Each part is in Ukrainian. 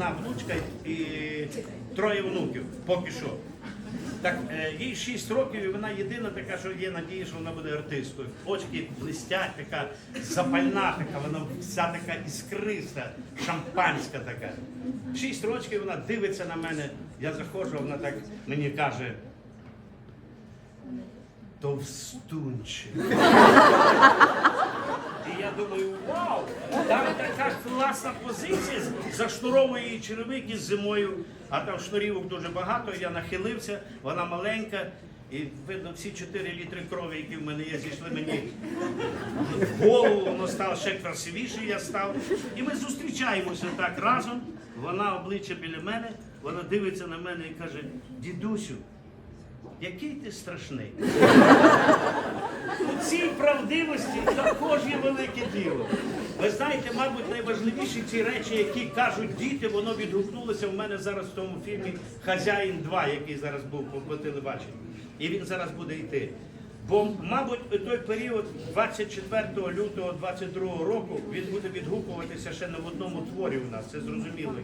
одна внучка і троє внуків, поки що. Так, е, їй 6 років, і вона єдина така, що є надія, що вона буде артисткою. Очки блистять, така запальна, така, вона вся така іскриста, шампанська така. 6 років вона дивиться на мене, я заходжу, вона так мені каже. Товстунче. Думаю, вау! Там така класна позиція, зашнуровує її черевики зимою, а там шнурівок дуже багато, я нахилився, вона маленька. І видно, всі 4 літри крові, які в мене є, зійшли мені в голову, воно стало ще красивіше, я став. І ми зустрічаємося так разом. Вона обличчя біля мене, вона дивиться на мене і каже: дідусю, який ти страшний. У цій правдивості також є велике діло. Ви знаєте, мабуть, найважливіші ці речі, які кажуть діти, воно відгукнулося в мене зараз в тому фільмі Хазяїн 2, який зараз був по, телебаченню. І він зараз буде йти. Бо, мабуть, той період, 24 лютого 22 року, він буде відгукуватися ще не в одному творі у нас, це зрозуміло.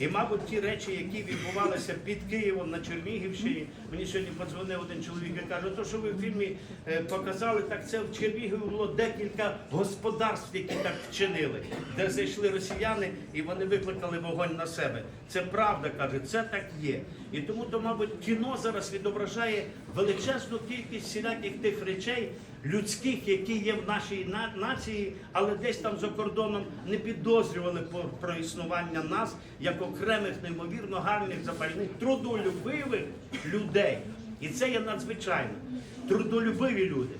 І, мабуть, ті речі, які відбувалися під Києвом на Чернігівщині, мені сьогодні подзвонив один чоловік і каже, то, що ви в фільмі е, показали, так це в Чернігові було декілька господарств, які так вчинили, де зайшли росіяни і вони викликали вогонь на себе. Це правда, каже, це так є. І тому, то, мабуть, кіно зараз відображає величезну кількість всіляких тих речей, людських, які є в нашій на- нації, але десь там за кордоном не підозрювали про існування нас як окремих неймовірно гарних, запальних, трудолюбивих людей. І це є надзвичайно. Трудолюбиві люди.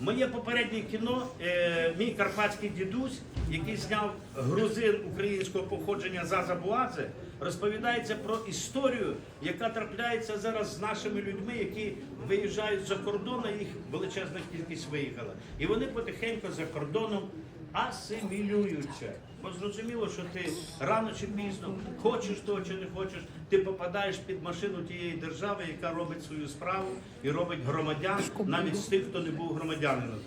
Моє попереднє кіно, е, мій карпатський дідусь, який зняв грузин українського походження Заза Буадзе, розповідається про історію, яка трапляється зараз з нашими людьми, які виїжджають за кордон, а їх величезна кількість виїхала. І вони потихеньку за кордоном асимілюються. Бо зрозуміло, що ти рано чи пізно, хочеш того чи не хочеш, ти попадаєш під машину тієї держави, яка робить свою справу і робить громадян, навіть з тих, хто не був громадянином.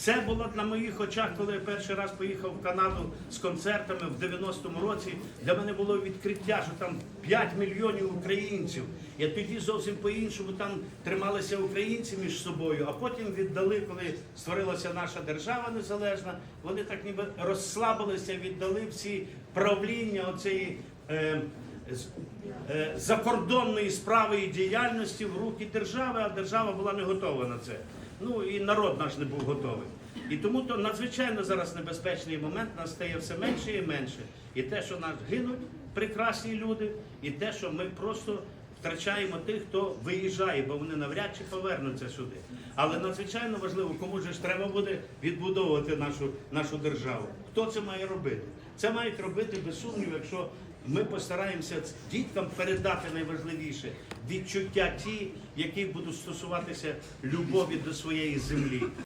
Це було на моїх очах, коли я перший раз поїхав в Канаду з концертами в 90-му році. Для мене було відкриття, що там 5 мільйонів українців. Я тоді зовсім по-іншому там трималися українці між собою, а потім віддали, коли створилася наша держава незалежна. Вони так ніби розслабилися, віддали всі правління оцеї. Е, е, закордонної справи і діяльності в руки держави, а держава була не готова на це. Ну і народ наш не був готовий. І тому то надзвичайно зараз небезпечний момент нас стає все менше і менше. І те, що нас гинуть прекрасні люди, і те, що ми просто втрачаємо тих, хто виїжджає, бо вони навряд чи повернуться сюди. Але надзвичайно важливо, кому ж треба буде відбудовувати нашу, нашу державу. Хто це має робити? Це мають робити без сумніву, якщо ми постараємося діткам передати найважливіше відчуття ті, які будуть стосуватися любові до своєї землі.